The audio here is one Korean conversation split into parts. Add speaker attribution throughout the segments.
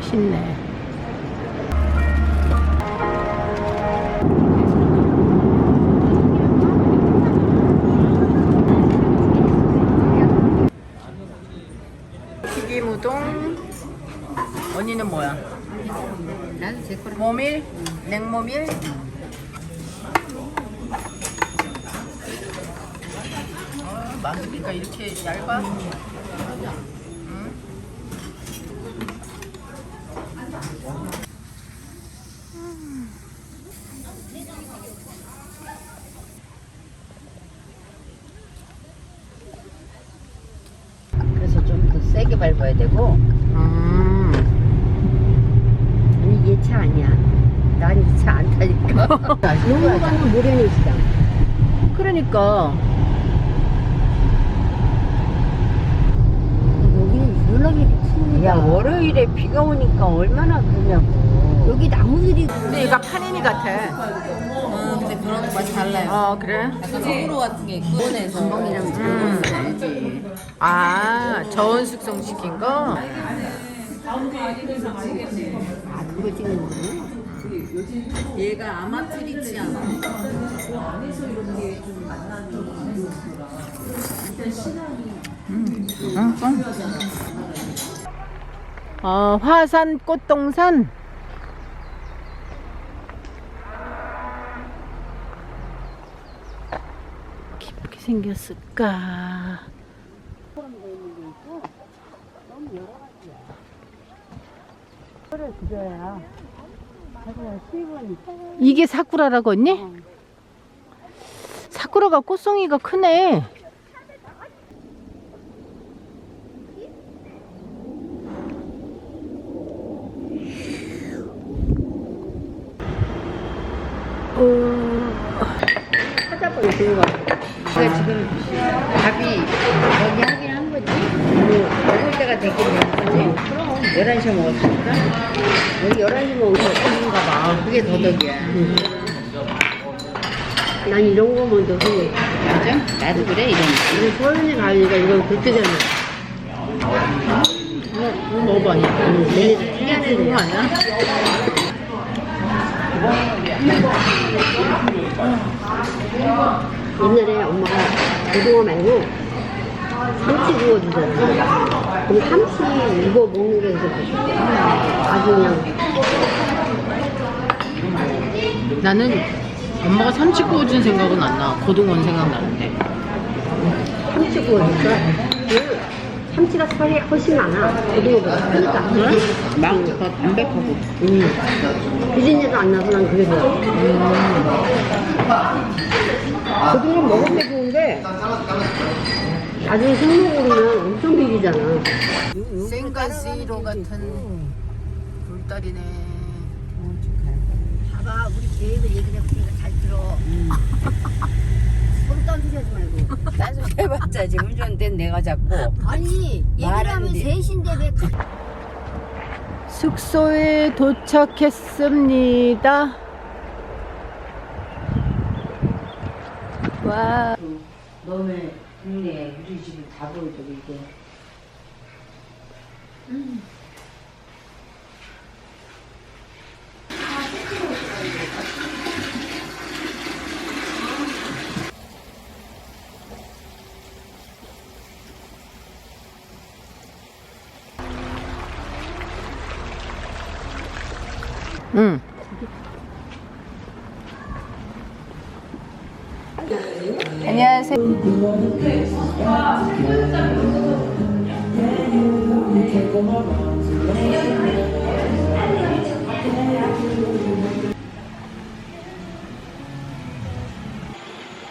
Speaker 1: 멋있네. 튀김 우동. 언니는 뭐야?
Speaker 2: 나도 제 거랑
Speaker 1: 모밀? 냉모밀? 아, 마늘이가 이렇게 얇아? 응?
Speaker 2: 그래서 세게 밟아야 되고.
Speaker 1: 음.
Speaker 2: 아니 얘 차 아니야. 난 이 차 안 타니까. 농구하는 모래내 시장
Speaker 1: 그러니까.
Speaker 2: 여기는 연락이 춥니다. 야 월요일에 비가 오니까 얼마나 그러냐고. 여기 나무들이
Speaker 1: 근데 얘가 파니니 같아.
Speaker 3: 아, 그런 맛이 달라요.
Speaker 1: 어 그래?
Speaker 3: 약간 호불호 같은 게 있고. 일본에서
Speaker 2: 전봉이랑
Speaker 1: 음.
Speaker 2: 알지
Speaker 1: 아 저온 숙성 시킨 거?
Speaker 2: 아 그거 찍는 거구나
Speaker 3: 얘가 아마트리치아나.
Speaker 1: 응, 응. 어, 화산 꽃동산. 이렇게 생겼을까? 이게 사쿠라라고 언니? 사쿠라가 꽃송이가 크네. 어,
Speaker 2: 찾아보니 그런 거 내가 지금 밥이 여기 하긴 한 거지 뭐 먹을 때가 되긴 된 거지 그럼 11시에 먹었으니까 여기 11시 먹으면 어떤가 봐 그게 더덕이야 난 이런 거 먼저 해 맞아? 나도 그래 이런 이거 소연이 가니까 이건 그때잖아
Speaker 1: 이거, 먹어봐.
Speaker 2: 내일 특이한
Speaker 1: 그거
Speaker 2: 애들이야
Speaker 1: 아니야?
Speaker 2: 옛날에 엄마가 고등어 말고 참치 구워 주잖아. 그럼 참치 이거 먹는 게 그렇게 맛있대. 아주 그냥
Speaker 1: 나는 엄마가 삼치 구워준 생각은 안 나. 고등어는 생각 나는데.
Speaker 2: 참치 구워줄까? 그 참치가 살이 훨씬 많아. 고등어보다 크니까. 막더 담백하고. 음. 비린내도 안 나서 난 그게 좋아. 고등어 먹을 때 좋은데 나중에 생먹으면 엄청 비리잖아.
Speaker 1: 생가시로 같은 불달이네.
Speaker 2: 봐봐 우리 계획을 얘기를 해보니까 잘 들어 딴 소리 하지 말고.
Speaker 4: 딴 소리 해봤자 지금 운전된 내가 잡고.
Speaker 2: 아니 얘기를 하면
Speaker 4: 말하는데.
Speaker 2: 셋인데 왜 가-
Speaker 1: 숙소에 도착했습니다. 와,
Speaker 4: 너네 국내 우리 집을 다 보여줘 이게
Speaker 1: 응. 안녕하세요.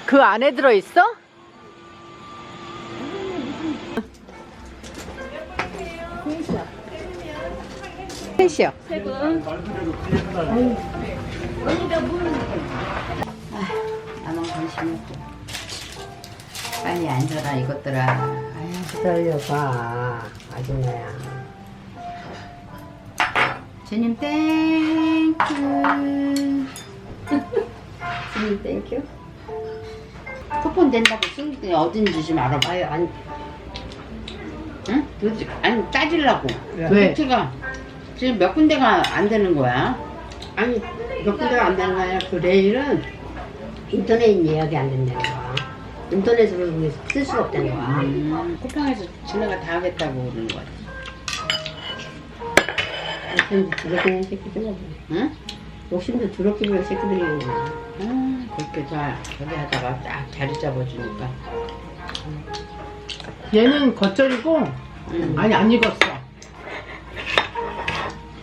Speaker 1: 그 안에 들어 있어? 셋이요.
Speaker 4: 나만 관심이 없고. 빨리 앉아라 이것들아. 아유
Speaker 2: 기다려봐 아줌마야.
Speaker 4: 주님 땡큐
Speaker 2: 주님 땡큐
Speaker 4: 쿠폰 된다고 쓸때 어딘지 좀 알아봐.
Speaker 2: 아유 아니.
Speaker 4: 응? 도대체 아니 따질라고.
Speaker 1: 왜?
Speaker 4: 도대체가
Speaker 5: 지금 몇 군데가 안 되는 거야?
Speaker 2: 아니 몇 군데가 안 되는 거 아니라 그 레일은 인터넷 예약이 안 된다는 거야. 인터넷으로 쓸 수가 없다는 거야.
Speaker 5: 음, 쿠팡에서 지네가 다 하겠다고 그러는 거야.
Speaker 2: 욕심도 더럽게 는 새끼들 뭐.
Speaker 5: 응?
Speaker 2: 욕심도 더럽게 부는 새끼들이 있는 거야.
Speaker 5: 아, 그렇게 잘 저기 하다가 딱 자리 잡아주니까.
Speaker 1: 얘는 겉절이고
Speaker 5: 음.
Speaker 1: 아니 안 익었어.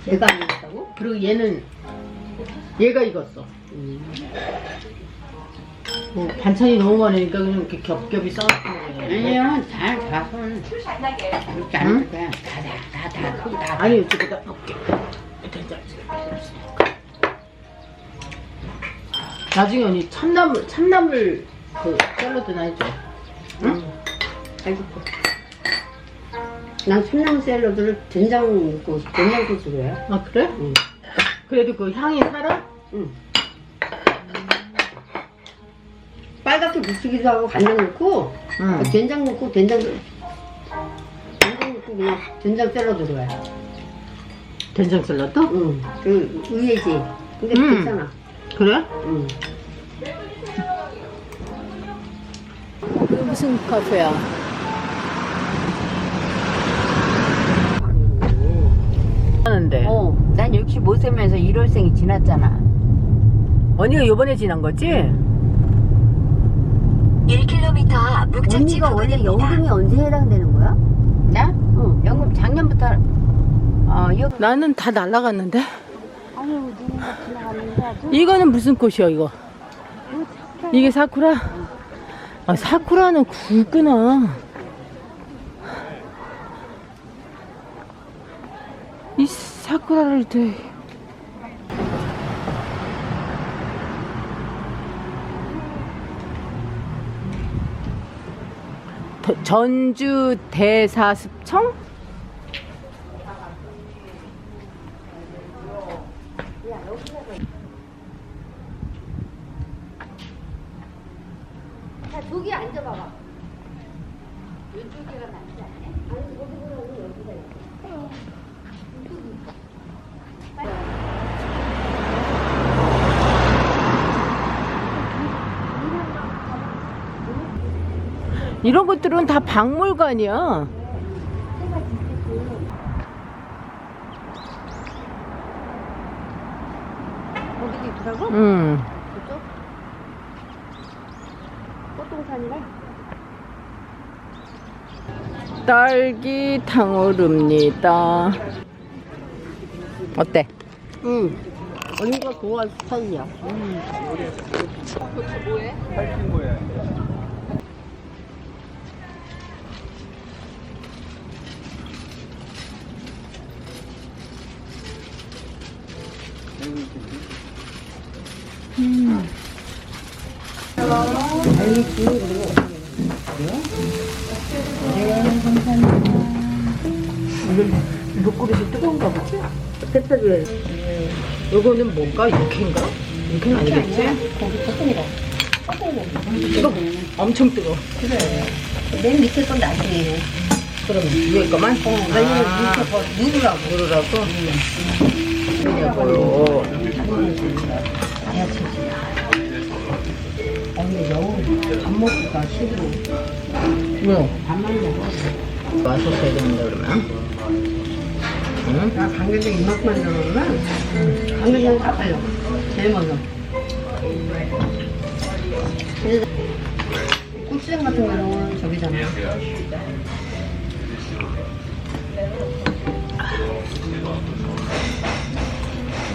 Speaker 2: 내가 안 했다고?
Speaker 1: 그리고 얘는 얘가 익었어. 뭐 반찬이 너무 많으니까 그냥 이렇게 겹겹이 먹어야 돼.
Speaker 5: 아니요, 잘 가서 그렇게 안 해도 돼. 다다 다 다 크고 다.
Speaker 1: 아니 이쪽에다 넣을게. 나중에 언니 참나물 참나물 그 샐러드나 해줘. 응?
Speaker 2: 알겠고. 난 참나무 샐러드를 된장 넣고 된장 소스로 해.
Speaker 1: 아 그래?
Speaker 2: 응.
Speaker 1: 그래도 그 향이 살아?
Speaker 2: 응. 빨갛게 부치기도 하고 간장 넣고
Speaker 1: 응.
Speaker 2: 된장 넣고 된장 된장 넣고 그냥 된장 샐러드로 해.
Speaker 1: 된장 샐러드?
Speaker 2: 응. 그 의외지. 근데
Speaker 1: 음.
Speaker 2: 괜찮아.
Speaker 1: 그래?
Speaker 2: 응.
Speaker 4: 무슨 카페야?
Speaker 1: 하는데.
Speaker 4: 어, 난 65세면서 1월생이 지났잖아.
Speaker 1: 언니가 요번에 지난 거지?
Speaker 6: 1km 앞
Speaker 4: 언니가 원래
Speaker 6: 부근입니다.
Speaker 4: 연금이 언제 해당되는 거야?
Speaker 5: 나?
Speaker 4: 응, 연금 작년부터 어, 여
Speaker 1: 나는 다 날라갔는데.
Speaker 4: 아유, 누군가 지나갔는데
Speaker 1: 이거는 무슨 꽃이야 이거? 이게 사쿠라? 아 사쿠라는 굵구나. 이 사쿠라를 돼. 더- 전주 대사습청?
Speaker 4: 자, 저기 앉아봐봐. 이쪽이가 낫지 않냐? 아니, 거기보다는 여기가 있어.
Speaker 1: 이런 것들은 다 박물관이야.
Speaker 4: 거기도 있더라고?
Speaker 1: 응.
Speaker 4: 그쪽? 꽃동산이라?
Speaker 1: 딸기 탕후루입니다. 어때?
Speaker 2: 응. 언니가 좋아할 스타일이야.
Speaker 1: 이거 그릇이 뜨거운가 보지?
Speaker 2: 페페를
Speaker 1: 이거는 뭔가 육회인가? 육회는 아니겠지?
Speaker 2: 볶음이라.
Speaker 1: 뜨거 엄청 뜨거.
Speaker 2: 맨 밑에 건 나중에 해.
Speaker 1: 그럼 위에 거만?
Speaker 2: 어, 왜냐면
Speaker 1: 아,
Speaker 2: 밑에 거 누르라고.
Speaker 1: 누르라고? 이걸로.
Speaker 2: 언니 너무 밥 먹기가 싫어.
Speaker 1: 뭐?
Speaker 2: 밥만 먹어.
Speaker 1: 왔었어야 되는데 그러면? 응?
Speaker 2: 나 강된장 이만큼만 넣으면 강된장 다 빨려. 제일 먼저. 근데 고추장 같은 거는 저기잖아.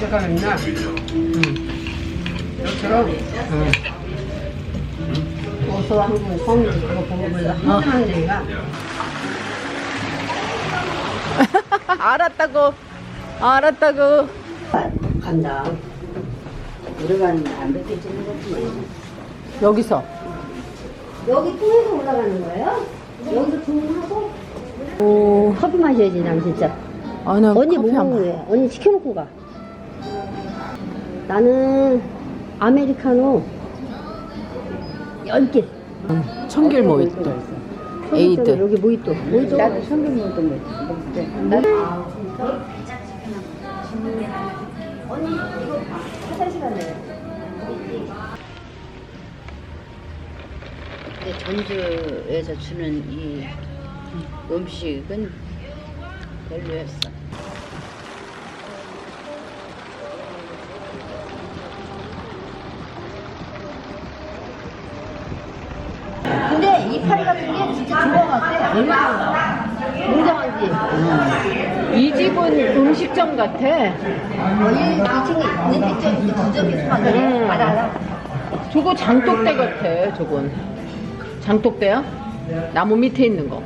Speaker 2: 내가 맨날 너처럼
Speaker 1: 응.
Speaker 2: 고소한 거 성이 그거 먹으면서 항상 하는 얘기가
Speaker 1: 알았다고. 알았다고.
Speaker 2: 간다.
Speaker 4: 오래가는 안 뵙겠지는 거지.
Speaker 1: 여기서.
Speaker 2: 여기 통에서 올라가는 거예요? 여기서 주문하고
Speaker 1: 오.
Speaker 2: 커피 마셔야지 난 진짜
Speaker 1: 아, 나
Speaker 2: 언니
Speaker 1: 커피 뭐안
Speaker 2: 먹는 거야? 언니 시켜놓고 가 나는 아메리카노 10개
Speaker 1: 마. 청귤 모히또. 에이드.
Speaker 2: 여기 모히또 모히또
Speaker 4: 나도 성경 모도 먹을 때. 나도
Speaker 2: 언니 이거 화장실?
Speaker 4: 근데 전주에서 주는 이 음식은 별로였어.
Speaker 2: 근데 이파리 같은 게 진짜 좋은 것 같아. 얼마나 웅장한지.
Speaker 1: 이 집은 음식점 같아.
Speaker 2: 여기 2층에 있는 뒷점인데 두 점이 있으면 돼. 다 달라.
Speaker 1: 저거 장독대 같아, 저건. 장독대야? 나무 밑에 있는 거.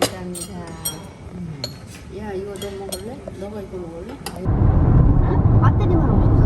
Speaker 4: 감사합니다. 야, 이거 너 먹을래? 너가 이거 먹을래?
Speaker 2: 배터리만 없어.